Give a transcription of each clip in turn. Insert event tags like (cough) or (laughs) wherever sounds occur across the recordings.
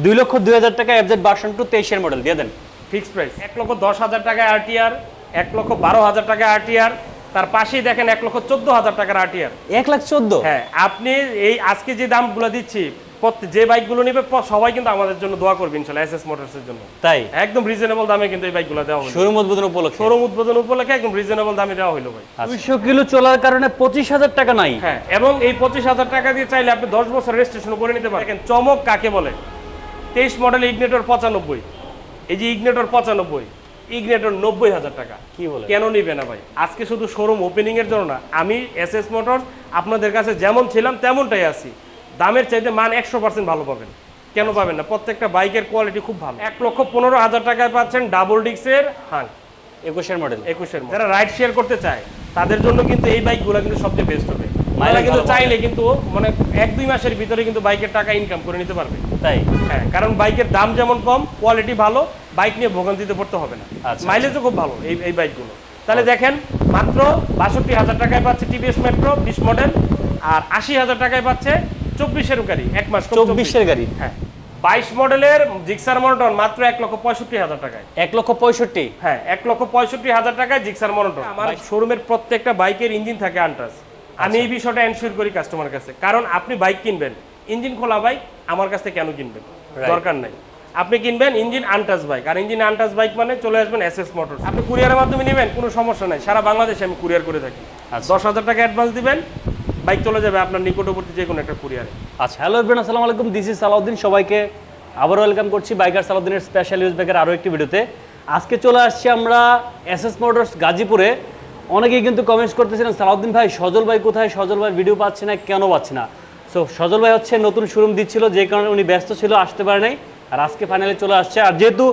দুই লক্ষ দুই হাজার টাকা এফজেড ভার্সন টু তেইশের মডেল দিয়ে দেন। ফিক্সড প্রাইস এক লক্ষ দশ হাজার টাকায় আরটিআর এক লক্ষ বারো হাজার টাকায় আরটিআর তার পাশেই দেখেন এক লক্ষ চোদ্দ হাজার টাকার আরটিআর এক লাখ চোদ্দ? হ্যাঁ আপনি এই আজকে যে দামগুলো দিচ্ছি যে বাইকগুলো নেবে সবাই কিন্তু আমাদের জন্য দোয়া করবে এস মোটরসের জন্য। তাই? একদম রিজনেবল দামে কিন্তু এই বাইকগুলো দেওয়া হলো শোরুম উদ্বোধন উপলক্ষে? শোরুম উদ্বোধন উপলক্ষে একদম রিজনেবল দামে দেওয়া হলো ভাই। দুইশো কিলো চলার কারণে পঁচিশ হাজার টাকা নাই? হ্যাঁ এবং এই পঁচিশ হাজার টাকা দিয়ে চাইলে আপনি দশ বছর রেজিস্ট্রেশন করে নিতে পারেন। চমক কাকে বলে? তেইশ মডেল ইগনেটর পঁচানব্বই। এই যে ইগনেটর পঁচানব্বই ইগনেটর নব্বই হাজার টাকা। কি বলে কেন নিবে না ভাই? আজকে শুধু শোরুম ওপেনিং এর জন্য না আমি এস এস মোটরস আপনাদের কাছে যেমন ছিলাম তেমনটাই আছি। দামের চাইতে মান একশো পার্সেন্ট ভালো পাবেন। কেন পাবেন না? প্রত্যেকটা বাইকের কোয়ালিটি খুব ভালো। এক লক্ষ পনেরো হাজার টাকায় পাচ্ছেন ডাবল ডিক্সের হাং একুশের মডেল একুশের যারা রাইড শেয়ার করতে চায় তাদের জন্য কিন্তু এই বাইকগুলো কিন্তু সবচেয়ে বেস্ট হবে। তারা কিন্তু চাইলে কিন্তু মানে এক দুই মাসের ভিতরে কিন্তু বাইকের টাকা ইনকাম করে নিতে পারবে। তাই? হ্যাঁ কারণ বাইকের দাম যেমন কম কোয়ালিটি ভালো বাইক নিয়ে ভোগান্তিতে পড়তে হবে না। আচ্ছা, মাইলেজও খুব ভালো এই এই বাইকগুলো। তাহলে দেখেন মাত্র বাষট্টি হাজার টাকায় পাচ্ছে টিভিএস মেট্রো বিশ মডেল আর আশি হাজার টাকায় পাচ্ছে চব্বিশের গাড়ি এক মাস চব্বিশের গাড়ি? হ্যাঁ। বাইশ মডেলের জিক্সার মনোটন মাত্র এক লক্ষ পঁয়ষট্টি হাজার টাকায়। এক লক্ষ পঁয়ষট্টি? হ্যাঁ এক লক্ষ পঁয়ষট্টি হাজার টাকায় জিক্সার মনোটন। আমার শোরুমের প্রত্যেকটা বাইকের ইঞ্জিন থাকে আনটাস আমি এই বিষয়টা এনশিওর করি কাস্টমার কাছে। কারণ আপনি বাইক কিনবেন ইঞ্জিন খোলা বাইক আমার কাছে কেন কিনবেন? দরকার নাই। আপনি কিনবেন ইঞ্জিন আনটাস বাইক আর ইঞ্জিন আনটাস বাইক মানে চলে আসবেন এস এস মোটর আপনি কুরিয়ারের মাধ্যমে নেবেন কোনো সমস্যা নাই। সারা বাংলাদেশে আমি কুরিয়ার করে থাকি। আচ্ছা। দশ হাজার টাকা অ্যাডভান্স দিবেন বাইক চলে যাবে আপনার নিকটবর্তী যে কোনো একটা কুরিয়ারে আচ্ছা হ্যালো এভরিওয়ান আসসালামু আলাইকুম। দিস ইজ সালাউদ্দিন সবাইকে আবার ওয়েলকাম করছি বাইকার সালাউদ্দিনের স্পেশাল ইউজ ব্যাগের আরও একটি ভিডিওতে। আজকে চলে আসছি আমরা এস এস মোটরস গাজীপুরে। অনেকেই কিন্তু কমেন্টস করতেছিলেন সালাউদ্দিন ভাই সজল ভাই কোথায়? সজল ভাই ভিডিও পাচ্ছি না কেন পাচ্ছি না? সো সজল ভাই হচ্ছে নতুন শোরুম দিচ্ছিল যে কারণে উনি ব্যস্ত ছিল আসতে পারে নাই। আর আজকে ফাইনালি চলে আসছে। আর যেহেতু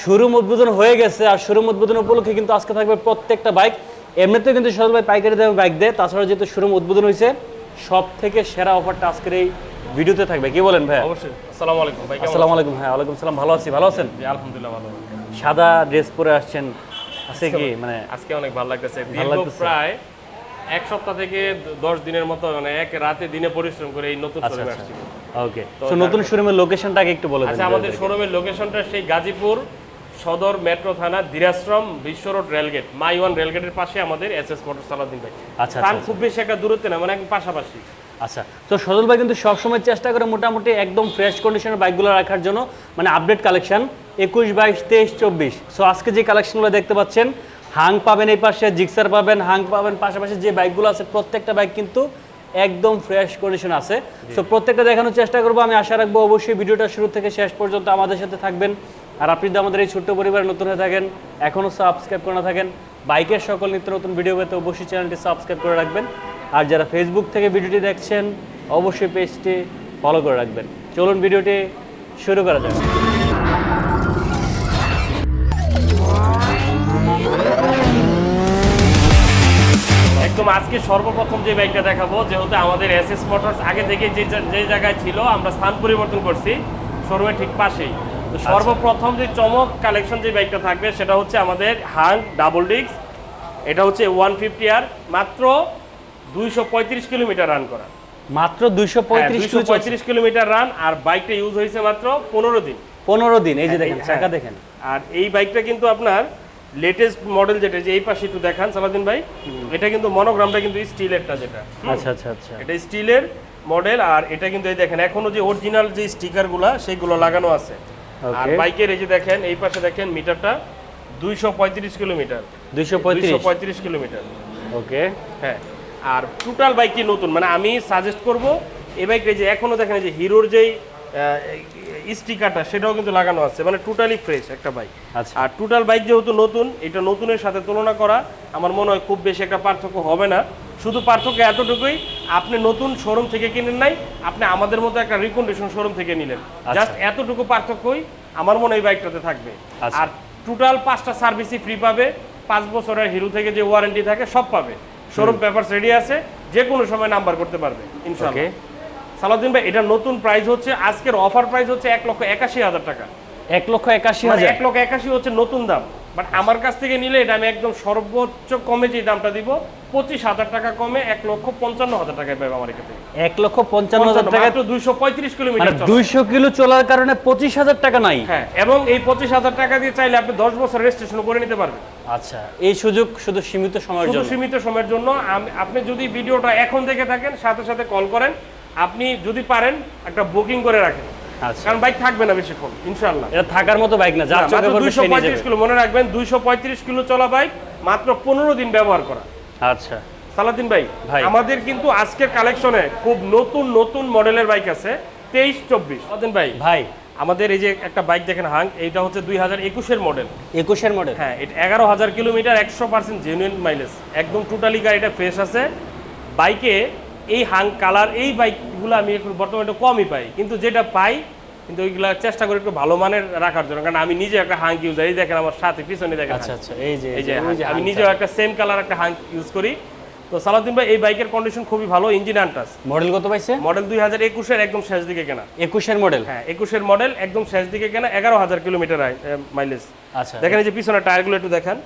শোরুম উদ্বোধন হয়ে গেছে আর শোরুম উদ্বোধন উপলক্ষে কিন্তু আজকে থাকবে প্রত্যেকটা বাইক এমনিতেও কিন্তু সজল ভাই পাইকারি দামে বাইক দেয়। তাছাড়া যেহেতু শোরুম উদ্বোধন হয়েছে সব থেকে সেরা অফারটা আজকের এই ভিডিওতে থাকবে। কি বলেন ভাই? অবশ্যই। আসসালামু আলাইকুম ভাই আসসালামু আলাইকুম হ্যাঁ ওয়ালাইকুম সালাম। ভালো আছি ভালো আছেন? আলহামদুলিল্লাহ ভালো সাদা ড্রেস পরে আসছেন কি? মানে আজকে অনেক ভালো লাগতেছে। দীর্ঘ প্রায় এক সপ্তাহ থেকে দশ দিনের মতো মানে এক রাতে দিনে পরিশ্রম করে এই নতুন আচ্ছা শোরুমে আচ্ছা। আসছি। ওকে তো নতুন শোরুমের লোকেশনটা একটু বলে আচ্ছা আমাদের শোরুমের লোকেশনটা সেই গাজীপুর সদর মেট্রো থানা Dhirashram Bishwa road rail gate মাই ওয়ান রেলগেটের পাশে আমাদের এস এস মোটর সালাদিন ভাই। আচ্ছা, আচ্ছা, খুব বেশি একটা দূরত্বে না মানে একদম পাশাপাশি। আচ্ছা তো সজল ভাই কিন্তু সবসময় চেষ্টা করে মোটামুটি একদম ফ্রেশ কন্ডিশনের বাইকগুলো রাখার জন্য মানে আপডেট কালেকশন একুশ বাইশ তেইশ চব্বিশ। সো আজকে যে কালেকশনগুলো দেখতে পাচ্ছেন হাং পাবেন এই পাশে জিক্সার পাবেন হাং পাবেন পাশাপাশি যে বাইকগুলো আছে প্রত্যেকটা বাইক কিন্তু একদম ফ্রেশ কন্ডিশন আছে। সো প্রত্যেকটা দেখানোর চেষ্টা করব আমি আশা রাখব অবশ্যই ভিডিওটা শুরু থেকে শেষ পর্যন্ত আমাদের সাথে থাকবেন। আর আপনি যদি আমাদের এই ছোট্ট পরিবারে নতুন হয়ে থাকেন এখনও সাবস্ক্রাইব করে না থাকেন বাইকের সকল নিত্য নতুন ভিডিও পেতে অবশ্যই চ্যানেলটি সাবস্ক্রাইব করে রাখবেন। আর যারা ফেসবুক থেকে ভিডিওটি দেখছেন অবশ্যই পেজটি ফলো করে রাখবেন। চলুন ভিডিওটি শুরু করা যাক। একদম আজকে সর্বপ্রথম যে বাইকটা দেখাবো যেহেতু আমাদের এস এস মোটরস আগে থেকে যে যে জায়গায় ছিল আমরা স্থান পরিবর্তন করছি শোরুমের ঠিক পাশেই। তো সর্বপ্রথম যে চমক কালেকশন যে বাইকটা থাকবে সেটা হচ্ছে আমাদের হাং ডাবল ডিস্ক এটা হচ্ছে ওয়ান ফিফটি আর মাত্র দুইশো পঁয়ত্রিশ কিলোমিটার রান করা। মাত্র দুইশো পঁয়ত্রিশ কিলোমিটার রান আর বাইকটা ইউজ হয়েছে মাত্র পনেরো দিন। পনেরো দিন এই যে দেখেন হ্যাঁ। চাকা দেখেন। আর এই বাইকটা কিন্তু আপনার লেটেস্ট মডেল যেটা যে এই পাশে একটু দেখান সালাদিন ভাই। এটা কিন্তু মনোগ্রামটা কিন্তু স্টিলেরটা যেটা। আচ্ছা আচ্ছা আচ্ছা। এটা স্টিলের মডেল আর এটা কিন্তু এই দেখেন এখনও যে অরিজিনাল যে স্টিকারগুলো সেগুলো লাগানো আছে। আর বাইকের এই যে দেখেন এই পাশে দেখেন মিটারটা দুইশো পঁয়ত্রিশ কিলোমিটার। দুইশো পঁয়ত্রিশ। কিলোমিটার। ওকে হ্যাঁ। আর টোটাল বাইকটি নতুন? মানে আমি সাজেস্ট করব এই বাইকটা যে এখনও দেখেন যে হিরোর যেই স্টিকারটা সেটাও কিন্তু লাগানো আছে। মানে টোটালি ফ্রেশ একটা বাইক আচ্ছা। আর টোটাল বাইক যেহেতু নতুন এটা নতুনের সাথে তুলনা করা আমার মনে হয় খুব বেশি একটা পার্থক্য হবে না। শুধু পার্থক্য এতটুকুই আপনি নতুন শোরুম থেকে কিনেন নাই আপনি আমাদের মতো একটা রিকন্ডিশন শোরুম থেকে নিলেন। জাস্ট এতটুকু পার্থক্যই আমার মনে হয় বাইকটাতে থাকবে। আচ্ছা। আর টোটাল পাঁচটা সার্ভিসই ফ্রি পাবে পাঁচ বছরের হিরো থেকে যে ওয়ারেন্টি থাকে সব পাবে। শোরুম পেপারস রেডি আছে যে কোনো সময় নাম্বার করতে পারবে ইনশাআল্লাহ। সালাউদ্দিন ভাই এটা নতুন প্রাইস হচ্ছে আজকের অফার প্রাইস হচ্ছে এক লক্ষ একাশি হাজার টাকা। এক লক্ষ একাশি মানে হাজার। এক লক্ষ একাশি হচ্ছে নতুন দাম। বাট আমার কাছ থেকে নিলে এটা আমি একদম সর্বোচ্চ কমে যে দামটা দিব পঁচিশ হাজার টাকা কমে এক লক্ষ পঞ্চান্ন হাজার টাকায় পাবে আমার এখান এক লক্ষ পঞ্চান্ন হাজার টাকা মাত্র দুইশো পঁয়ত্রিশ মানে কিলোমিটার দুইশো কিলো চলার কারণে পঁচিশ হাজার টাকা নাই। হ্যাঁ এবং এই পঁচিশ হাজার টাকা দিয়ে চাইলে আপনি দশ বছর রেজিস্ট্রেশন করে নিতে পারবেন। আচ্ছা এই সুযোগ শুধু সীমিত সময়ের জন্য? সীমিত সময়ের জন্য আপনি যদি ভিডিওটা এখন দেখে থাকেন সাথে সাথে কল করেন আপনি যদি পারেন একটা বুকিং করে রাখেন। কারণ বাইক থাকবে না বেশিক্ষণ ইনশাল্লাহ এটা থাকার মতো বাইক না যার চোখে পড়বে দুইশো পঁয়ত্রিশ কিলো মনে রাখবেন দুইশো পঁয়ত্রিশ কিলো চলা বাইক মাত্র পনেরো দিন ব্যবহার করা। আচ্ছা। সালাদিন ভাই ভাই। আমাদের কিন্তু আজকের কালেকশনে খুব নতুন নতুন মডেলের বাইক আছে তেইশ চব্বিশ। সালাদিন ভাই ভাই। আমাদের এই যে একটা বাইক দেখেন হাং এইটা হচ্ছে দুই হাজার একুশের মডেল। একুশের মডেল? হ্যাঁ এটা এগারো হাজার কিলোমিটার একশো পার্সেন্ট জেনুইন মাইলেজ একদম টোটালি গাড়িটা ফ্রেশ আছে। বাইকে এই হাং কালার এই বাইকগুলো আমি একটু বর্তমানে একটু কমই পাই। কিন্তু যেটা পাই কিন্তু ওইগুলো চেষ্টা করি একটু ভালো মানের রাখার জন্য। কারণ আমি নিজে একটা হাং ইউজার এই দেখেন আমার সাথে পিছনে দেখেন আচ্ছা আচ্ছা এই যে এই যে আমি। নিজেও একটা সেম কালার একটা হাং ইউজ করি। তো সালাউদ্দিন ভাই এই বাইকের কন্ডিশন খুবই ভালো ইঞ্জিন আনটাস মডেল কত পাইছে? মডেল দুই হাজার একুশের একদম শেষ দিকে কেনা। একুশের মডেল হ্যাঁ একুশের মডেল একদম শেষ দিকে কেনা এগারো হাজার কিলোমিটার মাইলেজ আচ্ছা। দেখেন এই যে পিছনের টায়ারগুলো একটু দেখেন।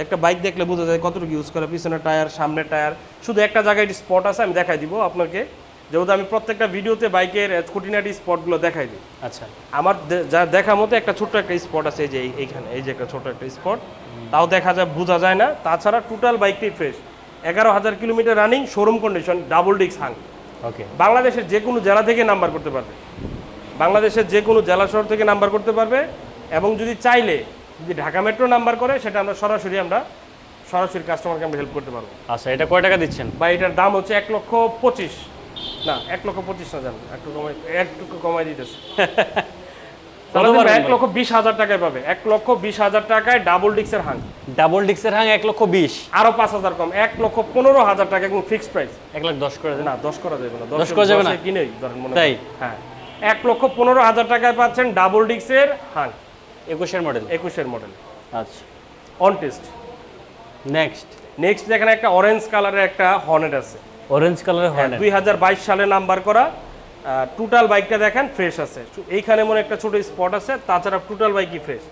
একটা বাইক দেখলে বোঝা যায় কতটুকু ইউজ করে পিছনের টায়ার সামনের টায়ার শুধু একটা জায়গায় স্পট আছে আমি দেখাই দিব আপনাকে। যেহেতু আমি প্রত্যেকটা ভিডিওতে বাইকের খুঁটিনাটি স্পটগুলো দেখাই দিই। আচ্ছা। আমার যা দেখা মতো একটা ছোট্ট একটা স্পট আছে এই যে এই- এইখানে এই যে একটা ছোট একটা স্পট তাও দেখা যায় বোঝা যায় না। তাছাড়া টোটাল বাইকটি ফ্রেশ এগারো হাজার kilometre running showroom condition double ডিক্স হাং ওকে বাংলাদেশের যে কোনো জেলা থেকে নাম্বার করতে পারবে। বাংলাদেশের যে কোনো জেলা শহর থেকে নাম্বার করতে পারবে। এবং যদি চাইলে যদি ঢাকা মেট্রো নাম্বার করে সেটা আমরা সরাসরি আমরা সরাসরি কাস্টমারকে আমরা হেল্প করতে পারব। আচ্ছা এটা কয় টাকা দিচ্ছেন? বা এটার দাম হচ্ছে এক লক্ষ পঁচিশ। না এক লক্ষ পঁচিশ না জানো একটু কমাই একটু কমাই দিতেছে। (laughs) এক লক্ষ বিশ হাজার টাকায় পাবে। এক লক্ষ বিশ হাজার টাকায় ডাবল ডিক্সের হাং ডাবল ডিক্সের হাং এক লক্ষ বিশ। আরও পাঁচ হাজার কম। এক লক্ষ পনেরো হাজার টাকা এবং ফিক্সড প্রাইস এক লাখ দশ করে না দশ করা যাবে না। দশ করা যাবে না? কিনেই ধরেন মনে? হ্যাঁ। এক লক্ষ পনেরো হাজার টাকায় পাচ্ছেন ডাবল ডিক্সের হাং একুশের মডেল একুশের মডেল আচ্ছা। অন টেস্ট নেক্সট নেক্সট যেখানে একটা অরেঞ্জ কালারের একটা হর্নেট আছে। অরেঞ্জ কালারের হর্নেট দুই হাজার বাইশ সালে নাম্বার করা টোটাল বাইকটা দেখেন ফ্রেশ আছে। এইখানে মনে একটা ছোট স্পট আছে তাছাড়া টোটাল বাইকই ফ্রেশ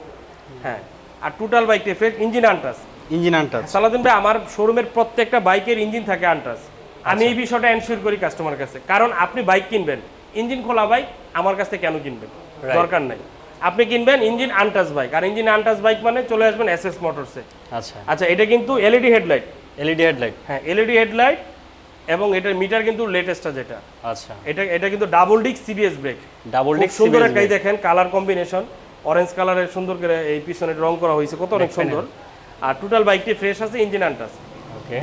হ্যাঁ আর টোটাল বাইকটি fresh engine untouch engine untouch Saladin ভাই আমার শোরুমের প্রত্যেকটা বাইকের ইঞ্জিন থাকে আনটাস আমি আচ্ছা। এই বিষয়টা এনশিওর করি কাস্টমার কাছে। কারণ আপনি বাইক কিনবেন ইঞ্জিন খোলা বাইক আমার কাছ থেকে কেন কিনবেন? দরকার নাই। আপনি কিনবেন ইঞ্জিন আনটাস বাইক। আর ইঞ্জিন আনটাস বাইক মানে চলে আসবেন এস এস মোটরসে আচ্ছা। আচ্ছা এটা কিন্তু এলইডি হেডলাইট। LED headlight. হ্যাঁ এলইডি হেডলাইট এবং এটার মিটার কিন্তু লেটেস্টটা যেটা। আচ্ছা। এটা এটা কিন্তু double disc CBS brake double discs সুন্দর একটাই দেখেন কালার কম্বিনেশন অরেঞ্জ কালারের সুন্দর করে এই পিছনে রং করা হয়েছে কত অনেক সুন্দর। আর টোটাল বাইকটি ফ্রেশ আছে ইঞ্জিন আনটাস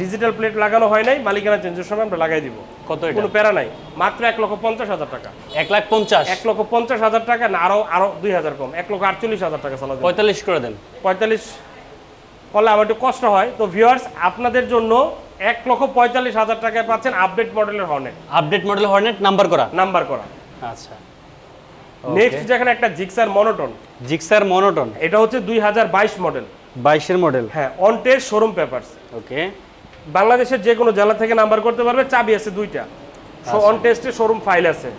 ডিজিটাল প্লেট লাগানো হয় নাই মালিকানা চেঞ্জের সময় আমরা লাগাই দিব। কত কোনো প্যারা নাই মাত্র এক লক্ষ পঞ্চাশ হাজার টাকা। এক লাখ পঞ্চাশ? এক লক্ষ পঞ্চাশ হাজার টাকা না আরও আরও দুই হাজার কম এক লক্ষ আটচল্লিশ হাজার টাকা চালাতে পঁয়তাল্লিশ করে দেন। পঁয়তাল্লিশ করলে আমার একটু কষ্ট হয়। তো ভিউয়ার্স আপনাদের জন্য এক লক্ষ পঁয়তাল্লিশ হাজার টাকায় পাচ্ছেন আপডেট মডেলের Hornet update model Hornet number করা? নাম্বার করা। আচ্ছা। নেক্সট যেখানে একটা জিক্সার মনোটন জিক্সার মনোটন এটা হচ্ছে দুই হাজার বাইশ মডেল বাইশের মডেল হ্যাঁ on test showroom papers okay বাংলাদেশের যে কোনো জেলা থেকে নাম্বার করতে পারবে চাবি আছে দুইটা। অন টেস্টে শোরুম ফাইল আছে।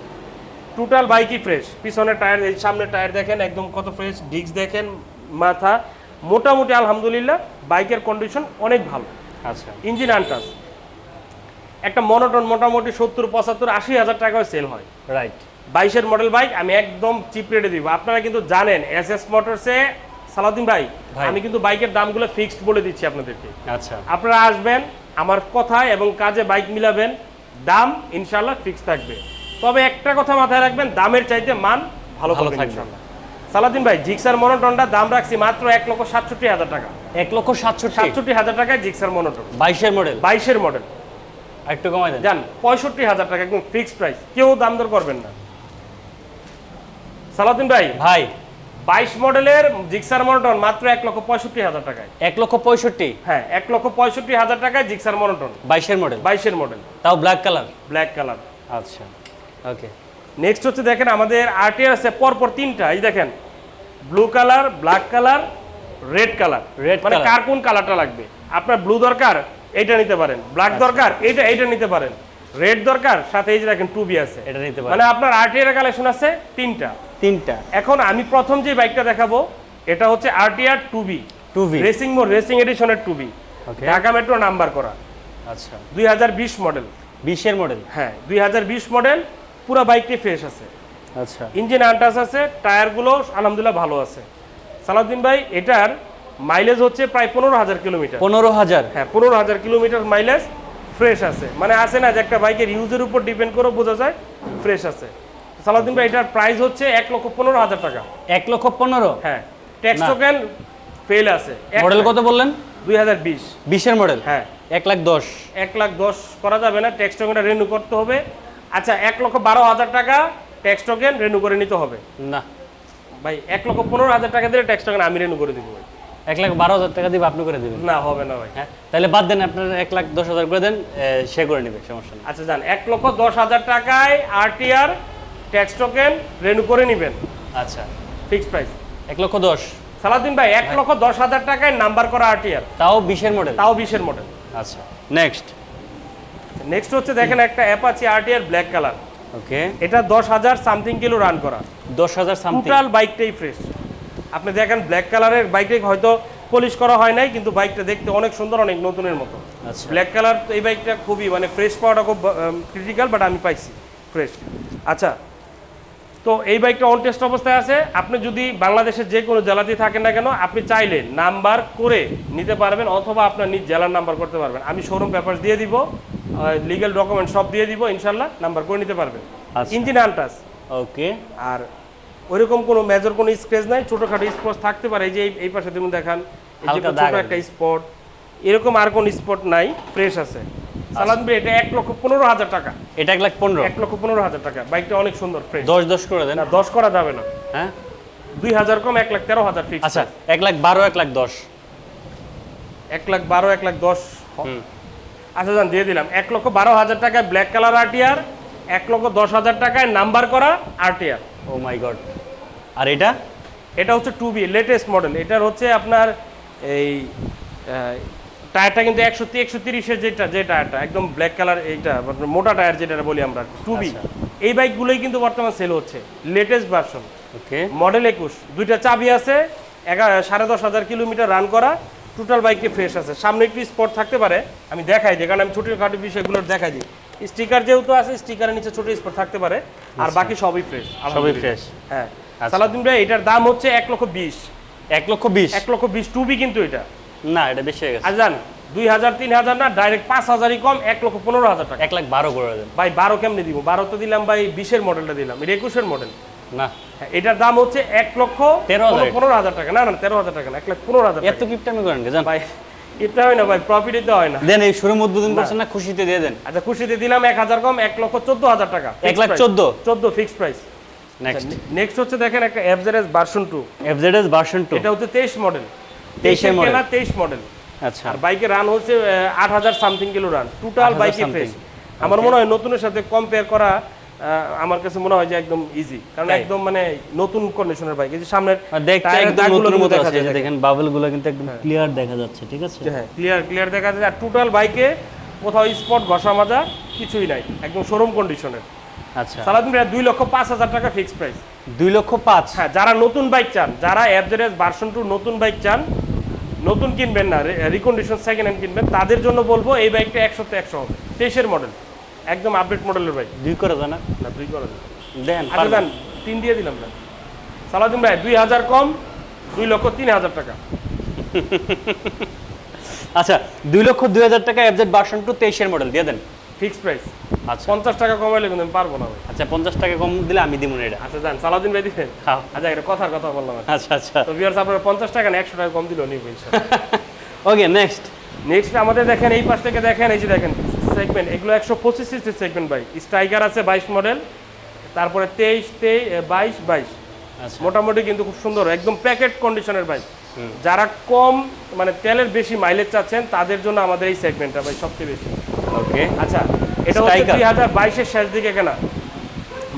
টোটাল বাইকই ফ্রেশ পিছনের টায়ার এই সামনের টায়ার দেখেন একদম কত ফ্রেশ ডিস্ক দেখেন মাথা। মোটামুটি আলহামদুলিল্লাহ বাইকের কন্ডিশন অনেক ভালো। আচ্ছা। ইঞ্জিন আনটাস একটা মনোটন মোটামুটি সত্তর পঁচাত্তর আশি হাজার টাকায় সেল হয়। রাইট বাইশের মডেল বাইক আমি একদম চিপ রেটে দিব। আপনারা কিন্তু জানেন এস এস মোটরসে সালাউদ্দিন ভাই। আমি কিন্তু বাইকের দামগুলো ফিক্সড বলে দিচ্ছি আপনাদেরকে। আচ্ছা। আপনারা আসবেন আমার কথায় এবং কাজে বাইক মিলাবেন দাম ইনশাল্লাহ ফিক্স থাকবে। তবে একটা কথা মাথায় রাখবেন দামের চাইতে মান ভালো ভালো থাকবে। সালাদিন ভাই জিক্সার মনোটনটা দাম রাখছি মাত্র এক লক্ষ সাতষট্টি হাজার টাকা। এক লক্ষ সাতষট্টি? সাতষট্টি হাজার টাকায় জিক্সার মনোটন। বাইশের মডেল? বাইশের মডেল। একটু কমাই দেন। জান পঁয়ষট্টি হাজার টাকা একদম ফিক্সড প্রাইস কেউ দাম দর করবেন না। সালাদিন ভাই ভাই। বাইশ মডেলের জিক্সার মনোটন মাত্র এক লক্ষ পঁয়ষট্টি হাজার টাকায়। এক লক্ষ পঁয়ষট্টি? হ্যাঁ এক লক্ষ পঁয়ষট্টি হাজার টাকায় জিক্সার মনোটন। বাইশের মডেল? বাইশের মডেল। তাও ব্ল্যাক কালার ব্ল্যাক কালার আচ্ছা ওকে নেক্সট হচ্ছে দেখেন আমাদের আরটিআর আছে পরপর তিনটা। এই দেখেন blue colour black colour red colour red মানে কার কোন কালারটা লাগবে? আপনার ব্লু দরকার এইটা নিতে পারেন। ব্ল্যাক আচ্ছা। দরকার এইটা এইটা নিতে পারেন। রেড দরকার সাথে এই যে দেখেন টু বি আছে। এটা নিতে পারেন। মানে আপনার আরটিআর কালেকশন আছে তিনটা। তিনটা। এখন আমি প্রথম যে বাইকটা দেখাবো এটা হচ্ছে RTR two B two B racing mode racing এডিশনের two B Dhaka metro number করা। আচ্ছা। দুই হাজার বিশ মডেল বিশের মডেল হ্যাঁ দুই হাজার বিশ মডেল পুরো বাইকটি ফ্রেশ আছে। আচ্ছা। ইঞ্জিন আনটাস আছে টায়ারগুলো আলহামদুলিল্লাহ ভালো আছে। সালাউদ্দিন ভাই এটার মাইলেজ হচ্ছে প্রায় পনেরো হাজার কিলোমিটার পনেরো হাজার? হ্যাঁ পনেরো হাজার কিলোমিটার মাইলেজ ফ্রেশ আছে। মানে আছে না যে একটা বাইকের ইউজের উপর ডিপেন্ড করে বোঝা যায় ফ্রেশ আছে। সালাউদ্দিন ভাই এটার প্রাইস হচ্ছে এক লক্ষ পনেরো হাজার টাকা। এক লক্ষ পনেরো? হ্যাঁ ট্যাক্স টোকেন ফেল আছে। মডেল কত বললেন? দুই হাজার বিশ। বিশের মডেল হ্যাঁ। এক লাখ দশ। এক লাখ দশ করা যাবে না ট্যাক্স টোকেনটা রেনু করতে হবে। আচ্ছা এক লক্ষ বারো হাজার টাকা ট্যাক্স টোকেন রেনু করে নিতে হবে। না। ভাই এক লক্ষ পনেরো হাজার টাকা দিলে ট্যাক্স টোকেন আমি রেনু করে দিব ভাই। এক লাখ বারো হাজার টাকা দিবে আপনি করে দেবেন? না হবে না ভাই। হ্যাঁ তাহলে বাদ দেন আপনার এক লাখ দশ হাজার করে দেন সে করে নেবে সমস্যা নেই। আচ্ছা যান এক লক্ষ দশ হাজার টাকায় আরটিআর ট্যাক্স টোকেন রেনু করে নেবেন। আচ্ছা। Fixed price. এক লক্ষ দশ। সালাদিন ভাই এক লক্ষ দশ হাজার টাকায় নাম্বার করা আরটিআর তাও বিশের মডেল তাও বিশের মডেল আচ্ছা নেক্সট নেক্সট হচ্ছে দেখেন একটা Apache RTR black colour okay এটা দশ হাজার সামথিং কিলো রান করা। দশ হাজার সামথিং টোটাল বাইকটাই ফ্রেশ আপনি দেখেন ব্ল্যাক কালারের বাইকটাই হয়তো পলিশ করা হয় নাই কিন্তু বাইকটা দেখতে অনেক সুন্দর অনেক নতুনের মতো। আচ্ছা। ব্ল্যাক কালার এই বাইকটা খুবই মানে ফ্রেশ পাওয়াটা খুব ক্রিটিক্যাল বাট আমি পাইছি। ফ্রেশ আচ্ছা তো এই বাইকটা অন টেস্ট অবস্থায় আছে। আপনি যদি বাংলাদেশের যে কোনো জেলাতেই থাকেন না কেন আপনি চাইলে নাম্বার করে নিতে পারবেন অথবা আপনার নিজ জেলার নাম্বার করতে পারবেন। আমি শোরুম পেপার দিয়ে দিব লিগ্যাল ডকুমেন্ট সব দিয়ে দিব ইনশাল্লাহ নাম্বার করে নিতে পারবেন। আচ্ছা। ইঞ্জিন আনটাস ওকে। আর ওইরকম কোনো মেজর কোনো স্ক্রেচ নাই ছোটোখাটো স্পট থাকতে পারে। এই যে এই- পাশে তুমি দেখান ছোট একটা স্পট এরকম আর কোন স্পট নাই ফ্রেশ আছে। সালাদ ভাই এটা এক লক্ষ পনেরো হাজার টাকা। এটা এক লাখ পনেরো। এক লক্ষ পনেরো হাজার টাকা। বাইকটা অনেক সুন্দর ফ্রেশ দশ দশ করে দেন। না দশ করা যাবে না। হ্যাঁ? দুই হাজার কম এক লাখ তেরো হাজার ফিক্স আচ্ছা এক লাখ বারো এক লাখ দশ। এক লাখ বারো এক লাখ দশ। হুম। আচ্ছা যান দিয়ে দিলাম। এক লক্ষ বারো হাজার টাকায় ব্ল্যাক কালার আরটিআর এক লক্ষ দশ হাজার টাকায় নাম্বার করা আরটিআর ও মাই গড আর এটা? এটা হচ্ছে টু বি লেটেস্ট মডেল এটার হচ্ছে আপনার এই টায়ারটা কিন্তু একশো একশো তিরিশের যেটা যে টায়ারটা একদম ব্ল্যাক কালার এইটা মোটা টায়ার যেটা বলি আমরা টু বি আচ্ছা। এই বাইকগুলোই কিন্তু বর্তমান সেল হচ্ছে লেটেস্ট ভার্সন ওকে মডেল একুশ দুইটা চাবি আছে এগারো সাড়ে দশ হাজার কিলোমিটার রান করা টোটাল বাইকে ফ্রেশ আছে। সামনে একটু স্পট থাকতে পারে আমি দেখাই দিই কারণ আমি ছোটোখাটো বিষয়গুলো দেখাই দিই। স্টিকার যেহেতু আছে স্টিকারের নিচে ছোট স্পট থাকতে পারে আর বাকি সবই ফ্রেশ সবই ফ্রেশ হ্যাঁ। আচ্ছা। সালাউদ্দিন ভাই এটার দাম হচ্ছে এক লক্ষ বিশ। এক লক্ষ বিশ। এক লক্ষ বিশ টু বি কিন্তু এটা। না এটা বেশি হয়ে গেছে। আর জান দুই হাজার তিন হাজার না ডাইরেক্ট পাঁচ হাজারই কম এক লক্ষ পনেরো হাজার টাকা। এক লাখ বারো করে দেন। ভাই বারো কেমনি দিব? বারো তো দিলাম ভাই বিশের মডেলটা দিলাম। এটা একুশের মডেল। না। হ্যাঁ, এটার দাম হচ্ছে এক লক্ষ তেরো। পনেরো হাজার টাকা। না না তেরো হাজার টাকা না এক লাখ পনেরো হাজার এত কিপটামি করেন কে জান। ভাই এটা হয় না ভাই হয় না। দেন এই শোরুম উদ্বোধন করছেন না খুশিতে দিয়ে দেন। আচ্ছা খুশিতে দিলাম এক হাজার কম এক লক্ষ চোদ্দ হাজার টাকা। এক লাখ চোদ্দ। চোদ্দ ফিক্সড প্রাইস নেক্সট নেক্সট হচ্ছে দেখেন একটা FZS version two FZS version two এটা হচ্ছে তেইশ মডেল 23 এর model। তেইশ মডেল আচ্ছা। আর রান হচ্ছে আট হাজার সামথিং কিলো রান টোটাল বাইকে ফ্রেশ আমার মনে হয় নতুনের সাথে কম্পেয়ার করা আমার কাছে মনে হয় যে একদম ইজি কারণ একদম মানে নতুন কন্ডিশনের বাইক এই যে সামনের দেখতে একদম নতুন মতো আছে। দেখেন বাবলগুলো কিন্তু একদম ক্লিয়ার দেখা যাচ্ছে ঠিক আছে? হ্যাঁ ক্লিয়ার ক্লিয়ার দেখা যায়। আর টোটাল বাইকে কোথাও স্পট ঘষা মাজা কিছুই নাই। একদম শোরুম কন্ডিশনের আচ্ছা। সালাদিন ভাই দুই লক্ষ পাঁচ হাজার টাকা ফিক্সড প্রাইস দুই লক্ষ পাঁচ? হ্যাঁ যারা নতুন বাইক চান যারা অ্যাভারেজ ভার্সন টু নতুন বাইক চান নতুন কিনবেন না রিকন্ডিশন সেকেন্ড হ্যান্ড কিনবেন তাদের জন্য বলব এই বাইকটা একশোতে একশো হবে। তেইশের মডেল একদম আপডেট মডেলের বাইক দুই করে দেন না। দুই করে দেন দেন আচ্ছা দেন তিন দিয়ে দিলাম না সালাদিন ভাই দুই হাজার কম দুই লক্ষ তিন হাজার টাকা। আচ্ছা দুই লক্ষ দুই হাজার টাকা এফজেড বাসন টু তেইশের মডেল দিয়ে দেন। Fixed price. আচ্ছা। পঞ্চাশ টাকা কমাইলে কিন্তু আমি পারব না ভাই। আচ্ছা পঞ্চাশ টাকা কম দিলে আমি দিব না এটা। আচ্ছা দেন সালাদিন ভাই দিবেন? হ্যাঁ। আচ্ছা এটা কথার কথা বললাম আচ্ছা আচ্ছা। তো ভিউয়ার্স আপনারা পঞ্চাশ টাকা না একশো টাকা কম দিলেও নিব ওকে নেক্সট নেক্সট আমাদের দেখেন এই পাশ থেকে দেখেন এই যে দেখেন সেগমেন্ট এগুলো একশো পঁচিশ সিসির সেগমেন্ট ভাই। স্ট্রাইকার আছে বাইশ মডেল তারপরে তেইশ তেইশ বাইশ বাইশ। আচ্ছা। মোটামুটি কিন্তু খুব সুন্দর একদম প্যাকেট কন্ডিশনের বাইক যারা কম মানে তেলের বেশি মাইলেজ চাচ্ছেন তাদের জন্য আমাদের এই সেগমেন্টটা ভাই সবচেয়ে বেশি। ওকে। আচ্ছা এটা হচ্ছে দুই হাজার বাইশের শেষ দিকে কেনা।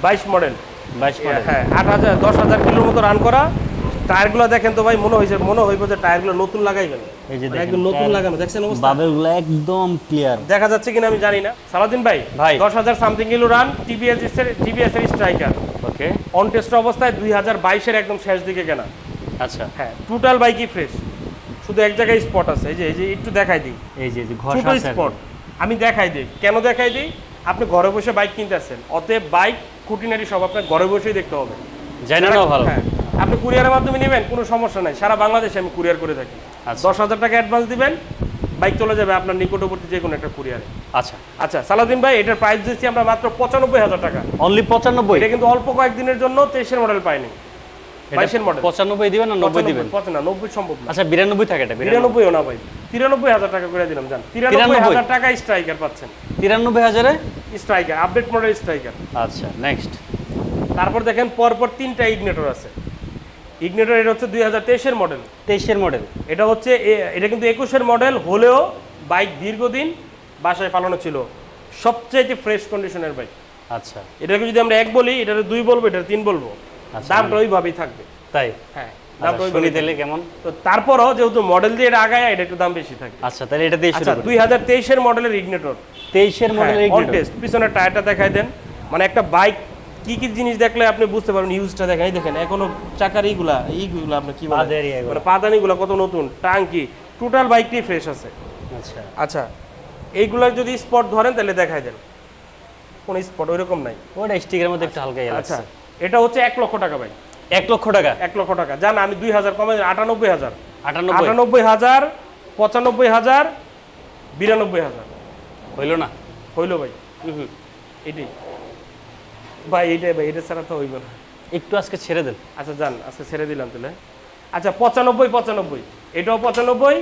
বাইশ মডেল বাইশ মডেল হ্যাঁ আট হাজার দশ হাজার কিলোর মতো রান করা। টায়ারগুলো দেখেন তো ভাই মনে হয়েছে মনে হইব যে টায়ারগুলো নতুন লাগাইবেন। এই যে মানে একদম নতুন লাগানো দেখছেন অবস্থা? বাবেলগুলো একদম ক্লিয়ার দেখা যাচ্ছে কিনা আমি জানি না। সালাদিন ভাই ভাই। দশ হাজার সামথিং কিলো রান টিভিএস এর টিভিএস এর স্ট্রাইকার ওকে। অন টেস্ট অবস্থায় দুই হাজার বাইশের একদম শেষ দিকে কেনা। আচ্ছা। হ্যাঁ টোটাল বাইকই ফ্রেশ শুধু এক জায়গায় স্পট আছে এই যে এই যে একটু দেখাই দিই। এই যে যে ঘর স্পট আমি দেখাই দিই। কেন দেখাই দিই? আপনি ঘরে বসে বাইক কিনতেছেন অতএব বাইক খুঁটিনাটি সব আপনার ঘরে বসেই দেখতে হবে। ভালো। হ্যাঁ। আপনি কুরিয়ারের মাধ্যমে নেবেন কোনো সমস্যা নাই। সারা বাংলাদেশে আমি কুরিয়ার করে থাকি। আচ্ছা। দশ হাজার টাকা অ্যাডভান্স দিবেন বাইক চলে যাবে আপনার নিকটবর্তী যে কোনো একটা কুরিয়ারে আচ্ছা। আচ্ছা সালাদিন ভাই এটার প্রাইস দিচ্ছি আমরা মাত্র পঁচানব্বই হাজার টাকা। অনলি পঁচানব্বই? এটা কিন্তু অল্প কয়েকদিনের জন্য তেইশের মডেল পাইনি। বাইশের মডেল পঁচানব্বই দিবেন না নব্বই দিবেন? পঁচানব্বই নব্বই সম্ভব না। আচ্ছা বিরানব্বই থাকে এটা বিরানব্বই। না ভাই। তিরানব্বই হাজার টাকা করে দিলাম জান। তিরানব্বই হাজার টাকা স্ট্রাইকার পাচ্ছেন। তিরানব্বই হাজারে? স্ট্রাইকার আপডেট মডেল স্ট্রাইকার আচ্ছা নেক্সট তারপর দেখেন পরপর তিনটা ইগনেটর আছে। ইগনেটর এটা হচ্ছে দুই হাজার তেইশের মডেল তেইশের মডেল এটা হচ্ছে এটা কিন্তু একুশের মডেল হলেও বাইক দীর্ঘদিন বাসায় পালানো ছিল। সবচেয়ে ফ্রেশ কন্ডিশনের বাইক আচ্ছা। এটাকে যদি আমরা এক বলি এটাকে দুই বলব এটা তিন বলব। দামটা ওইভাবেই থাকবে। তাই? হ্যাঁ আচ্ছা, দামটা শুনি ওইভাবেই তাহলে কেমন? তো তারপরও যেহেতু মডেল দিয়ে এটা আগায় এটা একটু দাম বেশি থাকে। আচ্ছা তাহলে এটা দিয়ে আচ্ছা দুই হাজার তেইশের মডেলের ইগনেটর তেইশের মডেল টেস্ট পিছনের টায়ারটা দেখাই দেন। মানে একটা বাইক কি কি জিনিস দেখলে আপনি বুঝতে পারবেন ইউজটা দেখেন এই দেখেন এখনও চাকার এইগুলা এইগুলা আপনি কি বলেন পাদানি এগুলা। মানে পাদানিগুলা কত নতুন টাঙ্কি। টোটাল বাইকটি ফ্রেশ আছে। আচ্ছা। আচ্ছা এইগুলার যদি স্পট ধরেন তাহলে দেখাই দেন। কোন স্পট ওইরকম নাই। ওটা স্টিকের মধ্যে একটু হালকা ইয়ে আচ্ছা। এটা হচ্ছে এক লক্ষ টাকা ভাই। এক লক্ষ টাকা? এক লক্ষ টাকা। জান আমি দুই হাজার কমে আটানব্বই হাজার। আটানব্বই? হাজার পঁচানব্বই হাজার বিরানব্বই হাজার। হইল না? হইল ভাই। হুম এটাই। ভাই এইটাই ভাই এটা ছাড়া তো হইব না। একটু আজকে ছেড়ে দেন। আচ্ছা যান আজকে ছেড়ে দিলাম তাহলে। আচ্ছা পঁচানব্বই পঁচানব্বই। এটাও পঁচানব্বই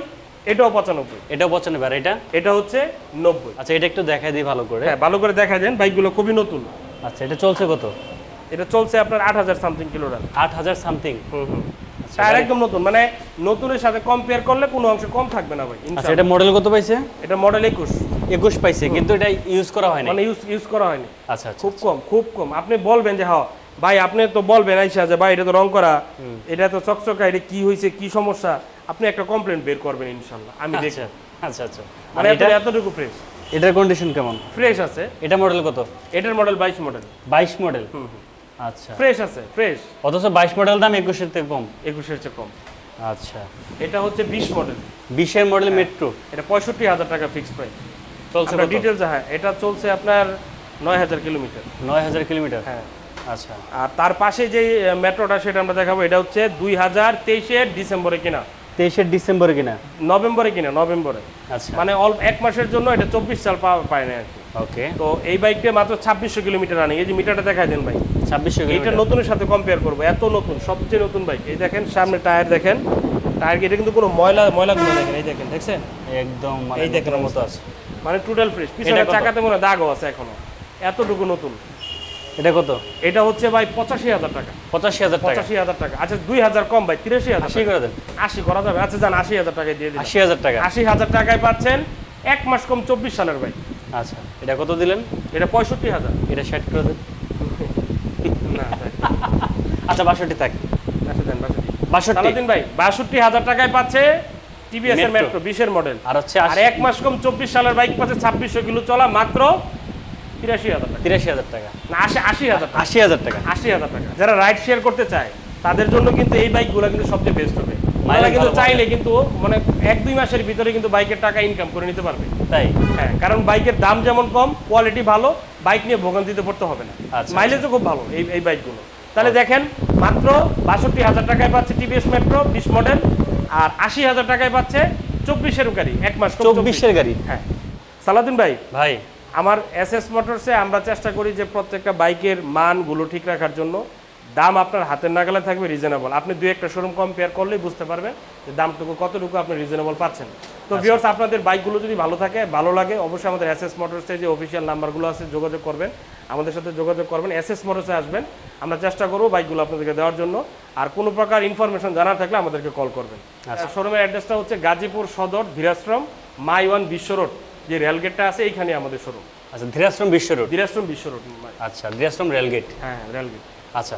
এটাও পঁচানব্বই। এটাও পঁচানব্বই আর এটা? এটা হচ্ছে নব্বই। আচ্ছা এটা একটু দেখাই দিই ভালো করে। হ্যাঁ ভালো করে দেখা দেন বাইকগুলো খুবই নতুন। আচ্ছা এটা চলছে কত? এটা চলছে আপনার আট হাজার সামথিং কিলো রান আট হাজার সামথিং হুম হুম। টায়ার একদম নতুন। মানে নতুনের সাথে কম্পেয়ার করলে কোনো অংশ কম থাকবে না ভাই আচ্ছা এটা মডেল কত পাইছে? এটা মডেল একুশ। একুশ পাইছে কিন্তু এটা ইউজ করা হয় না মানে ইউজ ইউজ করা হয়নি। আচ্ছা আচ্ছা খুব কম খুব কম। আপনি বলবেন যে হ্যাঁ ভাই আপনি তো বলবেন আইসা যে ভাই এটা তো রং করা। এটা তো চকচকা এটা কি হয়েছে কি সমস্যা? আপনি একটা কমপ্লেন বের করবেন ইনশাল্লাহ আমি দেখি। আচ্ছা আচ্ছা আচ্ছা। আর মানে এটা এতটুকু ফ্রেশ এটার কন্ডিশন কেমন? ফ্রেশ আছে। এটা মডেল কত? এটার মডেল বাইশ মডেল বাইশ মডেল আচ্ছা। ফ্রেশ আছে ফ্রেশ অথচ বাইশ মডেল দাম একুশের থেকে কম। একুশের চেয়ে কম। আচ্ছা। এটা হচ্ছে বিশ মডেল বিশের মডেল মেট্রো এটা পঁয়ষট্টি হাজার টাকা ফিক্স প্রাইস চলছে ডিটেলস হ্যাঁ এটা চলছে আপনার নয় হাজার কিলোমিটার। নয় হাজার কিলোমিটার? হ্যাঁ। আচ্ছা। আর তার পাশে যে মেট্রোটা সেটা আমরা দেখাবো এটা হচ্ছে দুই হাজার তেইশের ডিসেম্বরে কিনা। তেইশের ডিসেম্বরে কিনা? নভেম্বরে কিনা নভেম্বরে। আচ্ছা। মানে অল্প এক মাসের জন্য এটা চব্বিশ সাল পায় না আর কি। ওকে। তো এই বাইকটা মাত্র ছাব্বিশশো কিলোমিটার রানিং এই যে মিটারটা দেখাই দেন ভাই। ছাব্বিশশো এটা নতুনের সাথে কম্পেয়ার করব এত নতুন সবচেয়ে নতুন বাইক। এই দেখেন সামনে টায়ার দেখেন। টায়ার এটা কিন্তু কোনো ময়লা ময়লাগুলো দেখেন এই দেখেন দেখছেন? একদম মানে এই দেখেন মতো আছে। মানে টোটাল ফ্রেশ পিছনে চাকাতে মনে দাগও আছে এখনও। এতটুকু নতুন। এটা কত? এটা হচ্ছে ভাই পঁচাশি হাজার টাকা। পঁচাশি হাজার টাকা। পঁচাশি হাজার টাকা। আচ্ছা দুই হাজার কম ভাই তিরাশি হাজার আশি করে দেন। আশি করা যাবে। আচ্ছা যান আশি হাজার টাকায় দিয়ে দিন আশি হাজার টাকা। আশি হাজার টাকায় পাচ্ছেন এক মাস কম চব্বিশ সালের ভাই আচ্ছা এটা কত দিলেন? এটা পঁয়ষট্টি হাজার। এটা ষাট করে দেন। না আচ্ছা বাষট্টি থাক। আচ্ছা দেন বাষট্টি। বাষট্টি। সালাদিন ভাই বাষট্টি হাজার টাকায় পাচ্ছে টিভিএস এর মেট্রো বিশের মডেল। আর হচ্ছে আর এক মাস কম চব্বিশ সালের বাইক পাচ্ছে ছাব্বিশশো কিলো চলা মাত্র তিরাশি হাজার টাকা। তিরাশি হাজার টাকা। না আশি আশি হাজার আশি হাজার টাকা। আশি হাজার টাকা। যারা রাইড শেয়ার করতে চায় তাদের জন্য কিন্তু এই বাইকগুলো কিন্তু সবচেয়ে বেস্ট হবে। Mileage কিন্তু চাইলে কিন্তু মানে এক দুই মাসের ভিতরে কিন্তু বাইকের টাকা ইনকাম করে নিতে পারবে। তাই? হ্যাঁ কারণ বাইকের দাম যেমন কম কোয়ালিটি ভালো বাইক নিয়ে ভোগান্তিতে পড়তে হবে না। আচ্ছা, মাইলেজও খুব ভালো এই এই বাইকগুলো। তাহলে দেখেন মাত্র বাষট্টি হাজার টাকায় পাচ্ছে টিভিএস মেট্রো বিশ মডেল আর আশি হাজার টাকায় পাচ্ছে চব্বিশের গাড়ি এক মাস চব্বিশের গাড়ি? হ্যাঁ। সালাদিন ভাই ভাই। আমার এস এস মোটরসে আমরা চেষ্টা করি যে প্রত্যেকটা বাইকের মানগুলো ঠিক রাখার জন্য। দাম আপনার হাতের নাগালে থাকবে রিজনেবল আপনি দুই একটা শোরুম কম্পেয়ার করলেই বুঝতে পারবেন যে দামটুকু কতটুকু আপনি রিজনেবল পাচ্ছেন। তো ভিউয়ার্স আপনাদের বাইকগুলো যদি ভালো থাকে ভালো লাগে অবশ্যই আমাদের এস এস মোটরসে যে অফিসিয়াল নাম্বারগুলো আছে যোগাযোগ করবেন। আমাদের সাথে যোগাযোগ করবেন এস এস মোটরসে আসবেন। আমরা চেষ্টা করব বাইকগুলো আপনাদেরকে দেওয়ার জন্য। আর কোনো প্রকার ইনফরমেশন জানার থাকলে আমাদেরকে কল করবেন। শোরুমের অ্যাড্রেসটা হচ্ছে গাজীপুর সদর ধীরাশ্রম মাই ওয়ান বিশ্ব রোড। যে রেলগেটটা আছে এইখানে আমাদের শোরুম আচ্ছা ধীরাশ্রম বিশ্ব রোড? ধীরাশ্রম বিশ্ব রোড আচ্ছা ধীরাশ্রম রেলগেট হ্যাঁ রেলগেট আচ্ছা।